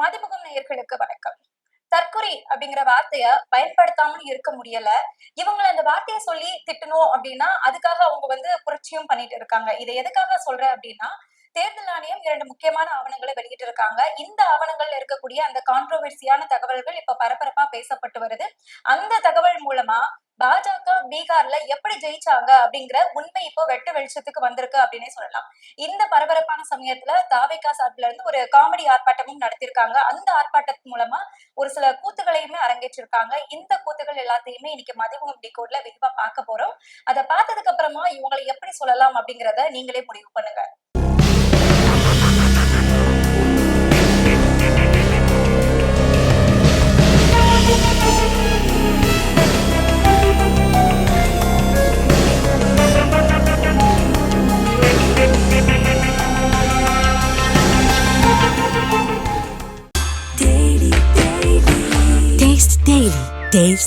மதிமுகம் நேயர்களுக்கு வணக்கம். தற்கொலை அப்படிங்கிற வார்த்தைய பயன்படுத்தாமலும் இருக்க முடியல. இவங்களை அந்த வார்த்தையை சொல்லி திட்டணும் அப்படின்னா அதுக்காக அவங்க வந்து புரட்சியும் பண்ணிட்டு இருக்காங்க. இதை எதுக்காக சொல்றேன் அப்படின்னா தேர்தல் ஆணையம் இரண்டு முக்கியமான ஆவணங்களை வெளியிட்டு இருக்காங்க இந்த ஆவணங்கள்ல இருக்கக்கூடிய அந்த கான்ட்ரோவர்சியான தகவல்கள் இப்ப பரபரப்பா பேசப்பட்டு வருது. அந்த தகவல் மூலமா பாஜக பீகார்ல எப்படி ஜெயிச்சாங்க அப்படிங்கிற உண்மை இப்போ வெட்ட வெளிச்சத்துக்கு வந்திருக்கு அப்படின்னே சொல்லலாம். இந்த பரபரப்பான சமயத்துல தாவேகா சார்பில இருந்து ஒரு காமெடி ஆர்ப்பாட்டமும் நடத்திருக்காங்க அந்த ஆர்ப்பாட்டத்து மூலமா ஒரு சில கூத்துகளையுமே அரங்கேற்றிருக்காங்க. இந்த கூத்துகள் எல்லாத்தையுமே இன்னைக்கு மதிமுகம் டிகோட்ல விரிவா பார்க்க போறோம். அதை பார்த்ததுக்கு அப்புறமா இவங்களை எப்படி சொல்லலாம் அப்படிங்கறத நீங்களே முடிவு பண்ணுங்க.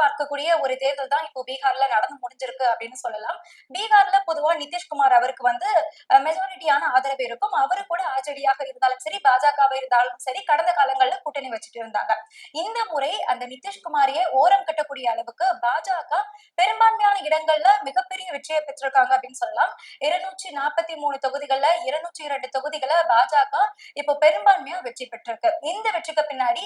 எதிர்பார்க்கக்கூடிய ஒரு தேர்தல் தான் இப்போ பீகார்ல நடந்து முடிஞ்சிருக்கு அப்படின்னு சொல்லலாம். பீகார்ல பொதுவா நிதிஷ்குமார் அவருக்கு வந்து மெஜாரிட்டியான ஆதரவு இருக்கும். அவரு கூட ஆர்ஜேடியாக இருந்தாலும் சரி பாஜகவா இருந்தாலும் சரி கடந்த காலங்கள்ல கூட்டணி வச்சுட்டு இருந்தாங்க. இந்த முறை அந்த நிதிஷ்குமாரையே ஓரம் கட்டக்கூடிய அளவுக்கு பாஜக பெரும்பான்மையான இடங்கள்ல மிகப்பெரிய வெற்றியை பெற்றிருக்காங்க அப்படின்னு சொல்லலாம். இருநூற்றி நாற்பத்தி மூணு தொகுதிகள்ல இருநூற்றி இரண்டு தொகுதிகளை பாஜக இப்போ பெரும்பான்மையா வெற்றி பெற்றிருக்கு. இந்த வெற்றிக்கு பின்னாடி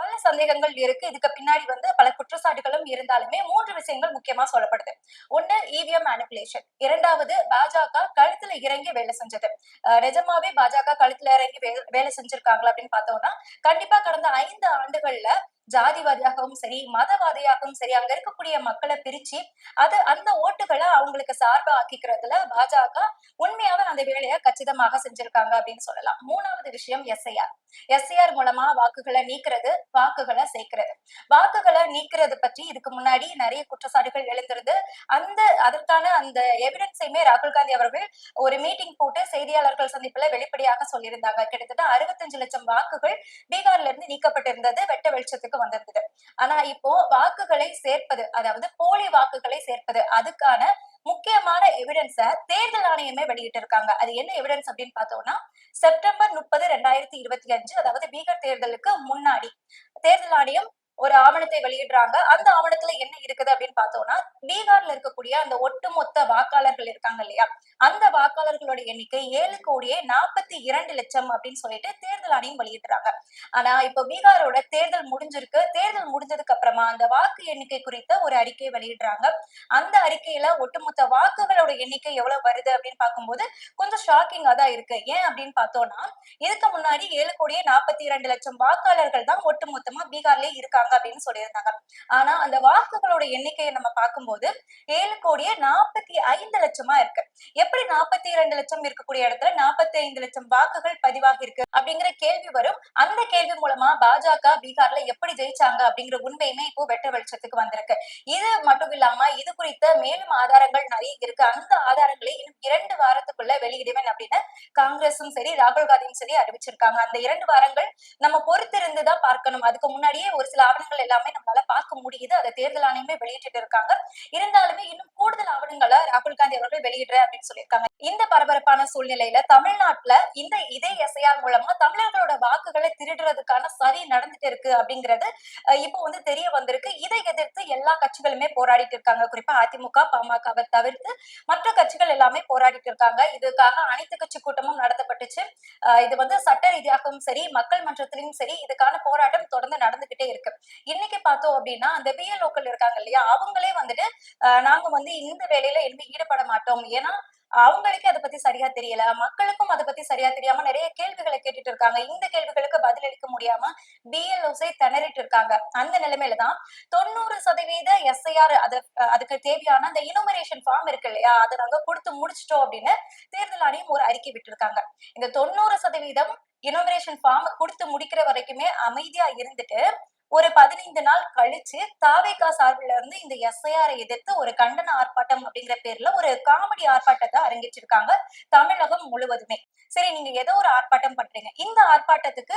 பல சந்தேகங்கள் இருக்கு. இதுக்கு பின்னாடி வந்து பல குற்றச்சாட்டு குற்றச்சாட்டுகளும் இருந்தாலுமே மூன்று விஷயங்கள் முக்கியமா சொல்லப்படுது. ஒண்ணு இவிஎம் மேனிபுலேஷன் இரண்டாவது பாஜக கழுத்துல இறங்கி வேலை செஞ்சது. நிஜமாவே பாஜக கழுத்துல இறங்கி வே- வேலை செஞ்சிருக்காங்களா அப்படின்னு பார்த்தோம்னா கண்டிப்பா கடந்த ஐந்து ஆண்டுகள்ல ஜாதிவாதியாகவும் சரி மதவாதியாகவும் சரி அங்க இருக்கக்கூடிய மக்களை பிரிச்சு அது அந்த ஓட்டுகளை அவங்களுக்கு சார்பா ஆக்கிக்கிறதுல பாஜக உண்மையாவே அந்த வேலையை கச்சிதமாக செஞ்சிருக்காங்க அப்படின்னு சொல்லலாம். மூணாவது விஷயம் எஸ்ஐஆர். எஸ்ஐஆர் மூலமா வாக்குகளை நீக்கிறது வாக்குகளை சேர்க்கிறது. வாக்குகளை நீக்கிறது பற்றி இதுக்கு முன்னாடி நிறைய குற்றச்சாட்டுகள் எழுந்திருந்து அந்த அதற்கான அந்த எவிடன்ஸையுமே ராகுல் காந்தி அவர்கள் ஒரு மீட்டிங் போட்டு செய்தியாளர்கள் சந்திப்புல வெளிப்படையாக சொல்லியிருந்தாங்க. கிட்டத்தட்ட அறுபத்தஞ்சு லட்சம் வாக்குகள் பீகார்ல இருந்து நீக்கப்பட்டிருந்தது. வெட்ட வெளிச்சத்துக்கு வந்திருந்தது ஆனா இப்போ வாக்குகளை சேர்ப்பது அதாவது போலி வாக்குகளை சேர்ப்பது அதுக்கான முக்கியமான எவிடன்ஸ தேர்தல் ஆணையமே வெளியிட்டு இருக்காங்க அது என்ன எவிடன்ஸ் அப்படின்னு பார்த்தோம்னா செப்டம்பர் முப்பது ரெண்டாயிரத்தி இருபத்தி அஞ்சு அதாவது பீகார் தேர்தலுக்கு முன்னாடி தேர்தல் ஆணையம் ஒரு ஆவணத்தை வெளியிடுறாங்க. அந்த ஆவணத்துல என்ன இருக்குது அப்படின்னு பார்த்தோம்னா பீகார்ல இருக்கக்கூடிய அந்த ஒட்டுமொத்த வாக்காளர்கள் இருக்காங்க இல்லையா? அந்த வாக்காளர்களோட எண்ணிக்கை ஏழு கோடியே நாற்பத்தி இரண்டு லட்சம் அப்படின்னு சொல்லிட்டு தேர்தல் ஆணையம் வெளியிடுறாங்க. ஆனா இப்போ பீகாரோட தேர்தல் முடிஞ்சிருக்கு. தேர்தல் முடிஞ்சதுக்கு அப்புறமா அந்த வாக்கு எண்ணிக்கை குறித்த ஒரு அறிக்கை வெளியிடுறாங்க. அந்த அறிக்கையில ஒட்டுமொத்த வாக்குகளோட எண்ணிக்கை எவ்வளவு வருது அப்படின்னு பார்க்கும்போது கொஞ்சம் ஷாக்கிங்கா தான் இருக்கு. ஏன் அப்படின்னு பார்த்தோம்னா இதுக்கு முன்னாடி ஏழு கோடியே நாற்பத்தி இரண்டு லட்சம் வாக்காளர்கள் தான் ஒட்டுமொத்தமா பீகார்லயே இருக்காங்க அப்படின்னு சொல்லியிருந்தாங்க. ஆனா அந்த வாக்குகளோட எண்ணிக்கையை நம்ம பார்க்கும்போது ஏழு கோடியே நாற்பத்தி ஐந்து லட்சமா இருக்கு. எப்படி நாற்பத்தி இரண்டு லட்சம் இருக்கக்கூடிய இடத்துல நாற்பத்தி ஐந்து லட்சம் வாக்குகள் பதிவாகி இருக்கு அப்படிங்கிற கேள்வி வரும். அந்த கேள்வி மூலமா பாஜக பீகார்ல எப்படி ஜெயிச்சாங்க அப்படிங்கிற உண்மையுமே இப்போ வெட்ட வெளிச்சத்துக்கு வந்திருக்கு. இது மட்டும் இல்லாம இது குறித்த மேலும் ஆதாரங்கள் நிறைய இருக்கு. அந்த ஆதாரங்களை இன்னும் இரண்டு வாரத்துக்குள்ள வெளியிடுவேன் அப்படின்னு காங்கிரஸும் சரி ராகுல் காந்தியும் சரி அறிவிச்சிருக்காங்க. அந்த இரண்டு வாரங்கள் நம்ம பொறுத்திருந்து தான் பார்க்கணும். அதுக்கு முன்னாடியே ஒரு சில ஆவணங்கள் எல்லாமே நம்மளால பார்க்க முடியுது. அதை தேர்தல் ஆணையமே வெளியிட்டு இருக்காங்க. இருந்தாலுமே இன்னும் கூடுதல் ஆவணங்களை ராகுல் காந்தி அவர்கள் வெளியிடுற அப்படின்னு சொல்லி சொல்லியிருக்காங்க. இந்த பரபரப்பான சூழ்நிலையில தமிழ்நாட்டுல இந்த இதே எஸ்ஐஆர் மூலமா தமிழர்களோட வாக்குகளை திருடுறதுக்கான சதி நடந்துட்டு இருக்கு அப்படிங்கிறது இப்போ வந்து தெரிய வந்திருக்கு. இதை எதிர்த்து எல்லா கட்சிகளுமே போராடிட்டு இருக்காங்க. குறிப்பா அதிமுக பாமகவை தவிர்த்து மற்ற கட்சிகள் எல்லாமே போராடிட்டு இருக்காங்க. இதுக்காக அனைத்து கட்சி கூட்டமும் நடத்தப்பட்டுச்சு. அஹ், இது வந்து சட்ட ரீதியாகவும் சரி மக்கள் மன்றத்திலும் சரி இதுக்கான போராட்டம் தொடர்ந்து நடந்துகிட்டே இருக்கு. இன்னைக்கு பார்த்தோம் அப்படின்னா அந்த பிஎல்ஓக்கள் இருக்காங்க இல்லையா? அவங்களே வந்துட்டு அஹ், நாங்க வந்து இந்த வேலையில இனிமே ஈடுபட மாட்டோம். ஏன்னா அவங்களுக்கே அதை பத்தி சரியா தெரியல. மக்களுக்கும் அதை பத்தி சரியா தெரியாம நிறைய கேள்விகளை கேட்டுட்டு இருக்காங்க. இந்த கேள்விகளுக்கு பதில் அளிக்க முடியாம பிஎல்ஓஸை திணறிட்டு இருக்காங்க. அந்த நிலைமையில தான் தொண்ணூறு சதவீத எஸ்ஐஆர் அது அதுக்கு தேவையான அந்த இனோமரேஷன் ஃபார்ம் இருக்கு இல்லையா? அதை நாங்க கொடுத்து முடிச்சிட்டோம் அப்படின்னு தேர்தல் ஆணையம் ஒரு அறிக்கை விட்டுருக்காங்க. இந்த தொண்ணூறு சதவீதம் இனோமரேஷன் ஃபார்ம் கொடுத்து முடிக்கிற வரைக்குமே அமைதியா இருந்துட்டு ஒரு பதினைந்து நாள் கழிச்சு தாவேகா சார்பில் இருந்து இந்த எஸ்ஐஆரை எதிர்த்து ஒரு கண்டன ஆர்ப்பாட்டம் அப்படிங்கிற பேர்ல ஒரு காமெடி ஆர்ப்பாட்டத்தை அரங்கேற்றிருக்காங்க தமிழகம் முழுவதுமே. சரி நீங்க ஏதோ ஒரு ஆர்ப்பாட்டம் பண்றீங்க. இந்த ஆர்ப்பாட்டத்துக்கு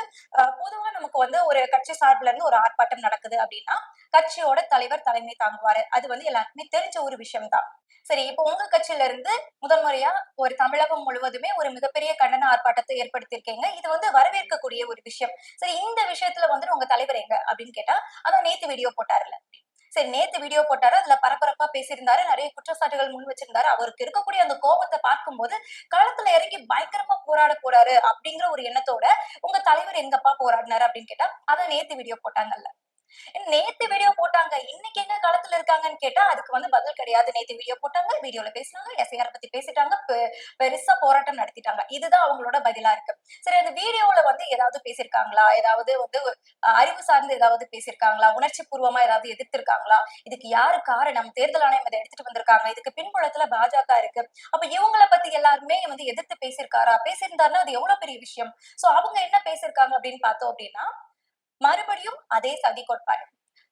பொதுவா நமக்கு வந்து ஒரு கட்சி சார்பில் இருந்து ஒரு ஆர்ப்பாட்டம் நடக்குது அப்படின்னா கட்சியோட தலைவர் தலைமை தாங்குவாரு. அது வந்து எல்லாருக்குமே தெரிஞ்ச ஒரு விஷயம்தான். சரி இப்போ உங்க கட்சியில இருந்து முதல் முறையா ஒரு தமிழகம் முழுவதுமே ஒரு மிகப்பெரிய கண்டன ஆர்ப்பாட்டத்தை ஏற்படுத்தியிருக்கீங்க. இது வந்து வரவேற்கக்கூடிய ஒரு விஷயம். சரி இந்த விஷயத்துல வந்து உங்க தலைவர் எங்க? அப்படின்னு கேட்டா அதான் நேத்து வீடியோ போட்டார்ல. சரி நேத்து வீடியோ போட்டாரு அதுல பரபரப்பா பேசியிருந்தாரு நிறைய குற்றச்சாட்டுகள் முன் வச்சிருந்தாரு. அவருக்கு இருக்கக்கூடிய அந்த கோபத்தை பார்க்கும்போது களத்துல இறங்கி பயங்கரமா போராட போறாரு அப்படிங்கிற ஒரு எண்ணத்தோட உங்க தலைவர் எங்கப்பா போராடினாரு அப்படின்னு கேட்டா அதை நேத்து வீடியோ போட்டாங்கல்ல. நேத்து வீடியோ போட்டாங்க. இன்னைக்கு எங்க களத்துல இருக்காங்கன்னு கேட்டா அதுக்கு வந்து பதில் கிடையாது. நேத்து வீடியோ போட்டாங்க வீடியோல பேசினாங்க எஸ்ஐஆர் பத்தி பேசிட்டாங்க பெருசா போராட்டம் நடத்திட்டாங்க. இதுதான் அவங்களோட பதிலா இருக்கு. சரி அந்த வீடியோல வந்து ஏதாவது பேசியிருக்காங்களா? ஏதாவது வந்து அறிவு சார்ந்து ஏதாவது பேசியிருக்காங்களா? உணர்ச்சி பூர்வமா ஏதாவது எதிர்த்திருக்காங்களா? இதுக்கு யாரு காரணம்? தேர்தல் ஆணையம் இதை எடுத்துட்டு வந்திருக்காங்க. இதுக்கு பின்புலத்துல பாஜக இருக்கு. அப்ப இவங்கள பத்தி எல்லாருமே வந்து எதிர்த்து பேசியிருக்காரா? பேசியிருந்தாருன்னா அது எவ்வளவு பெரிய விஷயம்? சோ அவங்க என்ன பேசியிருக்காங்க அப்படின்னு பார்த்தோம் அப்படின்னா மறுபடியும் அதே சதி கோட்பாடு.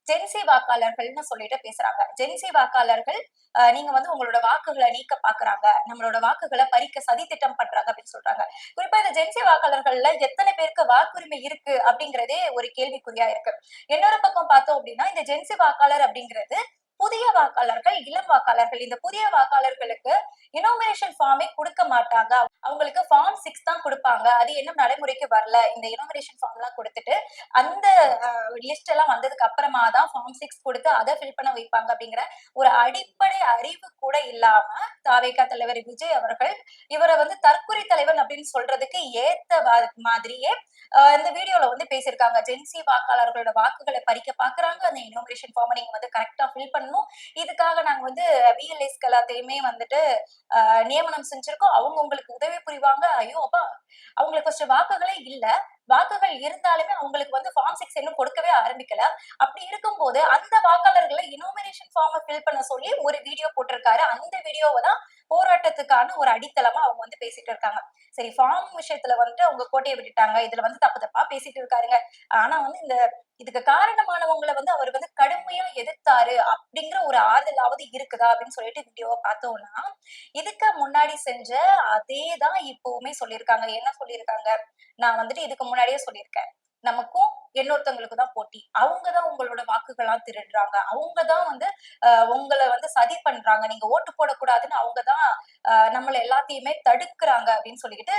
ஜென்சி வாக்காளர்கள்னு சொல்லிட்டு பேசுறாங்க. ஜென்சி வாக்காளர்கள் நீங்க வந்து உங்களோட வாக்குகளை நீக்க பாக்குறாங்க. நம்மளோட வாக்குகளை பறிக்க சதி திட்டம் பண்றாங்க அப்படின்னு சொல்றாங்க. குறிப்பா இந்த ஜென்சி வாக்காளர்கள்ல எத்தனை பேருக்கு வாக்குரிமை இருக்கு அப்படிங்கறதே ஒரு கேள்விக்குறியா இருக்கு. இன்னொரு பக்கம் பார்த்தோம் அப்படின்னா இந்த ஜென்சி வாக்காளர் அப்படிங்கிறது புதிய வாக்காளர்கள் இளம் வாக்காளர்கள். இந்த புதிய வாக்காளர்களுக்கு இனோமினேஷன் ஃபார்மே கொடுக்க மாட்டாங்க. அவங்களுக்கு ஃபார்ம் சிக்ஸ் தான் கொடுப்பாங்க. அது இன்னும் நடைமுறைக்கு வரல. இந்த இனோமினேஷன் ஃபார்ம் எல்லாம் கொடுத்துட்டு அந்த லிஸ்ட் எல்லாம் வந்ததுக்கு அப்புறமா தான் ஃபார்ம் சிக்ஸ் கொடுத்து அதை ஃபில் பண்ண வைப்பாங்க அப்படிங்கிற ஒரு அடிப்படை அறிவு கூட இல்லாம தாவேகா தலைவர் விஜய் அவர்கள் இவரை வந்து தற்கொலை தலைவன் அப்படின்னு சொல்றதுக்கு ஏத்த மாதிரியே ஆஹ் இந்த வீடியோல வந்து பேசியிருக்காங்க. ஜென்சி வாக்காளர்களோட வாக்குகளை பறிக்க பாக்குறாங்க. அந்த இனோமினேஷன் ஃபார்மை நீங்க வந்து கரெக்டா ஃபில் பண்ண பண்ணணும். இதுக்காக நாங்க வந்து விஎல்எஸ்க்கு எல்லாத்தையுமே வந்துட்டு ஆஹ் நியமனம் செஞ்சிருக்கோம். அவங்க உங்களுக்கு உதவி புரிவாங்க. ஐயோ அப்பா அவங்களுக்கு கொஞ்சம் வாக்குகளே இல்ல. வாக்குகள் இருந்தாலுமே அவங்களுக்கு வந்து ஃபார்ம் சிக்ஸ் இன்னும் கொடுக்கவே ஆரம்பிக்கல. அப்படி இருக்கும்போது அந்த வாக்காளர்களை இனோமினேஷன் ஃபார்மை ஃபில் பண்ண சொல்லி ஒரு வீடியோ போட்டிருக்காரு. அந்த வீடியோவை தான் போராட்டத்துக்கான ஒரு அடித்தளமா அவங்க வந்து பேசிட்டு இருக்காங்க. சரி ஃபார்ம் விஷயத்துல வந்துட்டு அவங்க கோட்டையை விட்டுட்டாங்க. இதுல வந்து தப்பு தப்பா பேசிட்டு இருக்காருங்க. ஆனா வந்து இந்த இதுக்கு காரணமானவங்களை வந்து அவர் வந்து கடுமையா எதிர்த்தாரு அப்படிங்கிற ஒரு ஆறுதலாவது இருக்குதா அப்படின்னு சொல்லிட்டு வீடியோவை பார்த்தோம்னா இதுக்கு முன்னாடி செஞ்ச அதே தான் இப்பவுமே சொல்லியிருக்காங்க. என்ன சொல்லியிருக்காங்க? நான் வந்துட்டு இதுக்கு முன்னாடியே சொல்லியிருக்கேன் நமக்கும் இன்னொருத்தவங்களுக்கு தான் போட்டி. அவங்க தான் உங்களோட வாக்குகள்லாம் திருடுறாங்க அவங்க தான் வந்து உங்களை வந்து சதி பண்றாங்க. நீங்க ஓட்டு போடக்கூடாதுன்னு அவங்க தான் நம்மள எல்லாத்தையுமே தடுக்கிறாங்க அப்படின்னு சொல்லிக்கிட்டு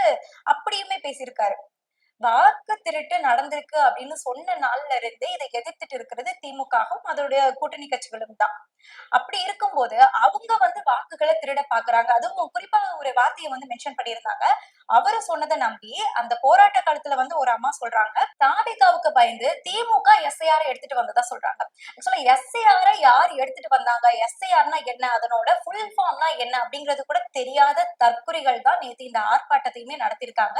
அப்படியுமே பேசியிருக்காரு. வாக்கு திருட்டு நடந்திருக்கு அப்படின்னு சொன்ன நாள்ல இருந்தே இதை எதிர்த்துட்டு இருக்கிறது திமுகவும் அதோடைய கூட்டணி கட்சிகளும் தான். அப்படி இருக்கும்போது அவங்க வந்து வாக்குகளை திருட பாக்குறாங்க அதுவும் குறிப்பா ஒரு வார்த்தையை வந்து மென்ஷன் பண்ணியிருந்தாங்க. அவரு சொன்னதை நம்பி அந்த போராட்ட காலத்துல வந்து ஒரு அம்மா சொல்றாங்க தாபிகாவுக்கு பயந்து திமுக எஸ்ஐஆர் எடுத்துட்டு வந்ததா சொல்றாங்க. ஆக்சுவலா எஸ்ஐஆர் யார் எடுத்துட்டு வந்தாங்க? எஸ்ஐஆர்னா என்ன? அதனோட ஃபுல் ஃபார்ம்னா என்ன? அப்படிங்கிறது கூட தெரியாத தற்குறிகள் தான் நேத்து இந்த ஆர்ப்பாட்டத்தையுமே நடத்திருக்காங்க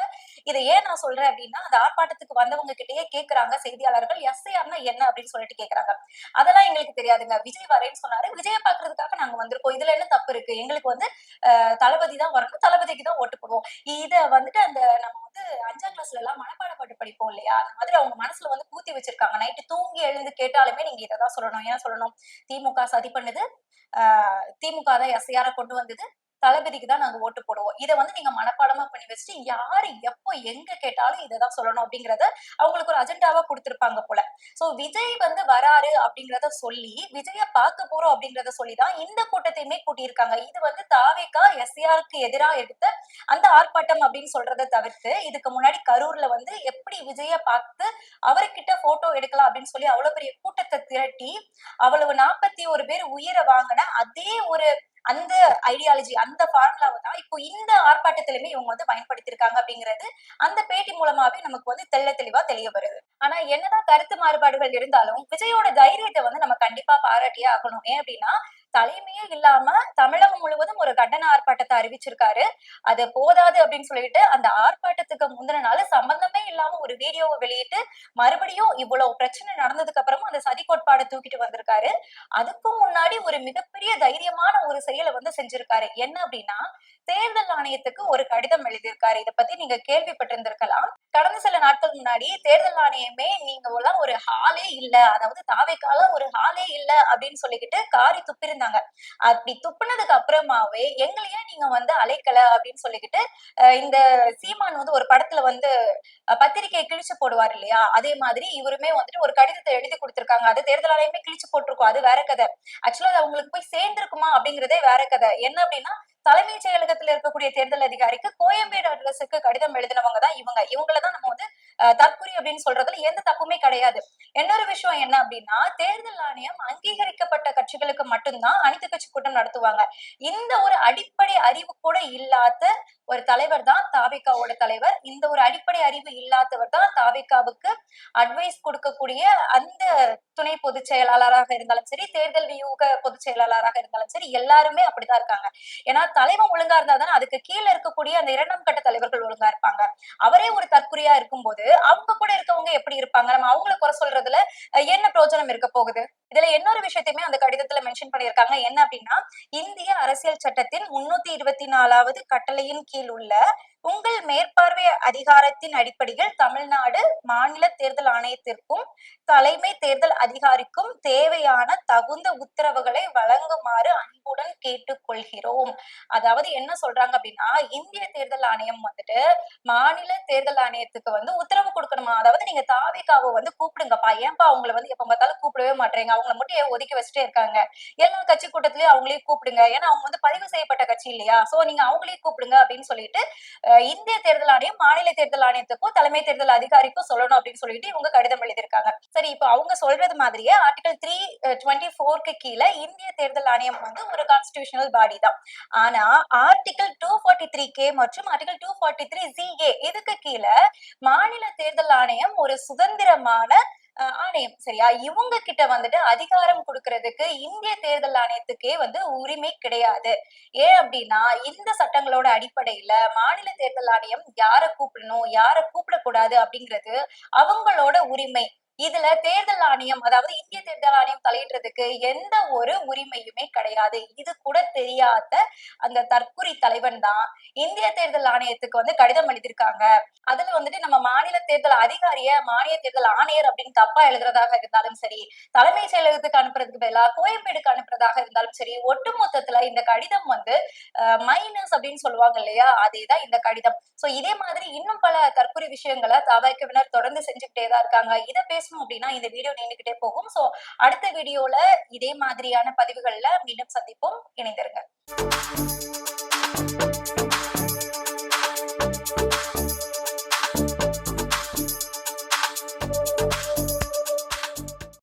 இதை ஏன் நான் சொல்றேன் அப்படின்னா அந்த ஆர்ப்பாட்டத்துக்கு வந்தவங்க கிட்டயே கேக்குறாங்க செய்தியாளர்கள் எஸ்ஐஆர்னா என்ன அப்படின்னு சொல்லிட்டு கேக்குறாங்க. அதெல்லாம் எங்களுக்கு தெரியாதுங்க. விஜய் வரேன்னு சொன்னாரு. விஜயை பாக்குறதுக்காக நாங்க வந்திருக்கோம். இதுல என்ன தப்பு இருக்கு? எங்களுக்கு வந்து தளபதி தான் வரணும். தளபதிக்கு தான் ஓட்டு போடுவோம். இது வந்துட்டு அந்த நம்ம வந்து அஞ்சாம் கிளாஸ்ல எல்லாம் மனப்பாட பாட்டு படிப்போம் இல்லையா? அந்த மாதிரி அவங்க மனசுல வந்து பூத்தி வச்சிருக்காங்க. நைட்டு தூங்கி எழுந்து கேட்டாலுமே நீங்க இதை தான் சொல்லணும். ஏன் சொல்லணும்? திமுக சதி பண்ணுது. ஆஹ் திமுக தான் எஸ்ஐஆர கொண்டு வந்தது. தளபதிக்கு தான் நாங்க ஓட்டு போடுவோம். இதை வந்து நீங்க மனப்பாடமா பண்ணி வச்சுட்டு யாரு எப்போ எங்க கேட்டாலும் இதை தான் சொல்லணும் அப்படிங்கறத அவங்களுக்கு ஒரு அஜெண்டாவா கொடுத்துருப்பாங்க போல. சோ விஜய் வந்து வராரு அப்படிங்கறத சொல்லி விஜய பார்க்க போறோம் அப்படிங்கறத சொல்லி தான் இந்த கூட்டத்தையுமே கூட்டியிருக்காங்க. இது வந்து தாவேகா எஸ்ஆருக்கு எதிராக எடுத்த அந்த ஆர்ப்பாட்டம் அப்படின்னு சொல்றதை தவிர்த்து இதுக்கு முன்னாடி கரூர்ல வந்து எப்படி விஜய பார்த்து அவர்கிட்ட போட்டோ எடுக்கலாம் அப்படின்னு சொல்லி அவ்வளவு பெரிய கூட்டத்தை திரட்டி அவ்வளவு நாற்பத்தி ஒரு பேர் உயிரை வாங்கின அதே ஒரு அந்த ஐடியாலஜி அந்த ஃபார்முலாவை தான் இப்போ இந்த ஆர்ப்பாட்டத்திலுமே இவங்க வந்து பயன்படுத்தியிருக்காங்க அப்படிங்கிறது அந்த பேட்டி மூலமாவே நமக்கு வந்து தெள்ள தெளிவா தெரிய வருது. ஆனா என்னதான் கருத்து மாறுபாடுகள் இருந்தாலும் விஜயோட தைரியத்தை வந்து நம்ம கண்டிப்பா பாராட்டியே ஆகணும். ஏன் அப்படின்னா தலைமையே இல்லாம தமிழகம் முழுவதும் ஒரு கண்டன ஆர்ப்பாட்டத்தை அறிவிச்சிருக்காரு. அது போதாது அப்படின்னு சொல்லிட்டு அந்த ஆர்ப்பாட்டத்துக்கு முந்தின நாள் சம்பந்தமே இல்லாம ஒரு வீடியோவை வெளியிட்டு மறுபடியும் இவ்வளவு பிரச்சனை நடந்ததுக்கு அப்புறமும் அந்த சதி கோட்பாடை தூக்கிட்டு வந்திருக்காரு. அதுக்கும் முன்னாடி ஒரு மிகப்பெரிய தைரியமான ஒரு செயலை வந்து செஞ்சிருக்காரு. என்ன அப்படின்னா தேர்தல் ஆணையத்துக்கு ஒரு கடிதம் எழுதியிருக்காரு. இதை பத்தி நீங்க கேள்விப்பட்டிருந்திருக்கலாம். கடந்த சில நாட்கள் முன்னாடி தேர்தல் ஆணையமே நீங்க எல்லாம் ஒரு ஹாலே இல்ல அதாவது தாவைக்கால ஒரு ஹாலே இல்ல அப்படின்னு சொல்லிக்கிட்டு காரி துப்பிருந்தாங்க. அப்படி துப்புனதுக்கு அப்புறமாவே எங்களையே நீங்க வந்து அழைக்கல அப்படின்னு சொல்லிக்கிட்டு இந்த சீமான் வந்து ஒரு படத்துல வந்து பத்திரிகையை பத்திரிக்கையை கிழிச்சு போடுவார் இல்லையா? அதே மாதிரி இவருமே வந்துட்டு ஒரு கடிதத்தை எழுதி கொடுத்திருக்காங்க. அது தேர்தல் ஆணையமே கிழிச்சு போட்டிருக்கோம். அது வேற கதை. ஆக்சுவலா அது அவங்களுக்கு போய் சேர்ந்திருக்குமா அப்படிங்கறதே வேற கதை. என்ன அப்படின்னா தலைமைச் செயலகத்துல இருக்கக்கூடிய தேர்தல் அதிகாரிக்கு கோயம்பேடு அட்ரஸுக்கு கடிதம் எழுதினவங்க தான் இவங்க. இவங்களதான் நம்ம வந்து அஹ், தற்குறி அப்படின்னு சொல்றதுல எந்த தப்புமே கிடையாது. இன்னொரு விஷயம் என்ன அப்படின்னா தேர்தல் ஆணையம் அங்கீகரிக்கப்பட்ட கட்சிகளுக்கு மட்டும்தான் அனைத்து கட்சி கூட்டம் நடத்துவாங்க. இந்த ஒரு அடிப்படை அறிவு கூட இல்லாத ஒரு தலைவர் தான் தாவிகாவோட தலைவர். இந்த ஒரு அடிப்படை அறிவு இல்லாதவர் தான் தாவிகாவுக்கு அட்வைஸ் கொடுக்கக்கூடிய அந்த துணை பொதுச் செயலாளராக இருந்தாலும் சரி தேர்தல் வியூக பொதுச் செயலாளராக இருந்தாலும் சரி எல்லாருமே அப்படிதான் இருக்காங்க. ஏன்னா தலைவன் ஒழுங்கா இருந்தா தானே அதுக்கு கீழே இருக்கக்கூடிய அந்த இரண்டாம் கட்ட தலைவர்கள் ஒழுங்கா இருப்பாங்க. அவரே ஒரு தற்குறியா இருக்கும்போது அவங்க கூட இருக்கவங்க எப்படி இருப்பாங்க? நம்ம அவங்கள குறை சொல்றதுல என்ன பிரயோஜனம் இருக்க போகுது? இதுல இன்னொரு விஷயத்தையுமே அந்த கடிதத்துல மென்ஷன் பண்ணியிருக்காங்க. என்ன அப்படின்னா இந்திய அரசியல் சட்டத்தின் முன்னூத்தி இருபத்தி நாலாவது கட்டளையின் கீழ் உள்ள உங்கள் மேற்பார்வை அதிகாரத்தின் அடிப்படையில் தமிழ்நாடு மாநில தேர்தல் ஆணையத்திற்கும் தலைமை தேர்தல் அதிகாரிக்கும் தேவையான தகுந்த உத்தரவுகளை வழங்குமாறு அன்புடன் கேட்டுக்கொள்கிறோம். அதாவது என்ன சொல்றாங்க அப்படின்னா இந்திய தேர்தல் ஆணையம் வந்துட்டு மாநில தேர்தல் ஆணையத்துக்கு வந்து உத்தரவு கொடுக்கணுமா? அதாவது நீங்க தாவிக்காவை வந்து கூப்பிடுங்கப்பா. ஏன்பா அவங்கள வந்து எப்ப பார்த்தாலும் கூப்பிடவே மாட்டேங்க அவங்கள மட்டும் ஒதுக்கி வச்சுட்டே இருக்காங்க? எல்லா கட்சி கூட்டத்திலயும் அவங்களே கூப்பிடுங்க. ஏன்னா அவங்க வந்து பதிவு செய்யப்பட்ட கட்சி இல்லையா? சோ நீங்க அவங்களே கூப்பிடுங்க அப்படின்னு சொல்லிட்டு இந்திய தேர்தல் ஆணையம் மாநில தேர்தல் ஆணையத்துக்கும் தலைமை தேர்தல் அதிகாரிக்கும் சொல்லணும் அப்படின்னு சொல்லிட்டு இவங்க கடிதம் எழுதியிருக்காங்க. சரி இப்போ அவங்க சொல்றது மாதிரியே ஆர்டிகல் த்ரீ டுவெண்ட்டி ஃபோர்க்கு கீழே இந்திய தேர்தல் ஆணையம் வந்து ஒரு கான்ஸ்டிடியூஷனல் பாடி தான். ஆனா article two forty three K மற்றும் article two forty three G A இதுக்கு கீழே மாநில தேர்தல் ஆணையம் ஒரு சுதந்திரமான ஆணையம். சரியா? இவங்க கிட்ட வந்துட்டு அதிகாரம் கொடுக்கறதுக்கு இந்திய தேர்தல் ஆணையத்துக்கே வந்து உரிமை கிடையாது. ஏன் அப்படின்னா இந்த சட்டங்களோட அடிப்படையில மாநில தேர்தல் ஆணையம் யார கூப்பிடணும் யார கூப்பிடக்கூடாது அப்படிங்கிறது அவங்களோட உரிமை. இதுல தேர்தல் ஆணையம் அதாவது இந்திய தேர்தல் ஆணையம் தலையிடுறதுக்கு எந்த ஒரு உரிமையுமே கிடையாது. இது கூட தெரியாத அந்த தற்குறி தலைவன் தான் இந்திய தேர்தல் ஆணையத்துக்கு வந்து கடிதம் எழுதியிருக்காங்க. அதுல வந்துட்டு நம்ம மாநில தேர்தல் அதிகாரிய மாநில தேர்தல் ஆணையர் அப்படின்னு தப்பா எழுதுறதாக இருந்தாலும் சரி தலைமை செயலகத்துக்கு அனுப்புறதுக்கு பதிலா கோயம்பேடுக்கு அனுப்புறதாக இருந்தாலும் சரி ஒட்டுமொத்தத்துல இந்த கடிதம் வந்து மைனஸ் அப்படின்னு சொல்லுவாங்க இல்லையா அதேதான் இந்த கடிதம். சோ இதே மாதிரி இன்னும் பல தற்கொலை விஷயங்களை தவாய்க்கவினர் தொடர்ந்து செஞ்சுக்கிட்டே தான் இருக்காங்க. இதை பேசணும் அப்படின்னா இந்த வீடியோ நீண்டுகிட்டே போகும். சோ அடுத்த வீடியோல இதே மாதிரியான பதிவுகள்ல மீண்டும் சந்திப்போம். இணைந்திருங்க.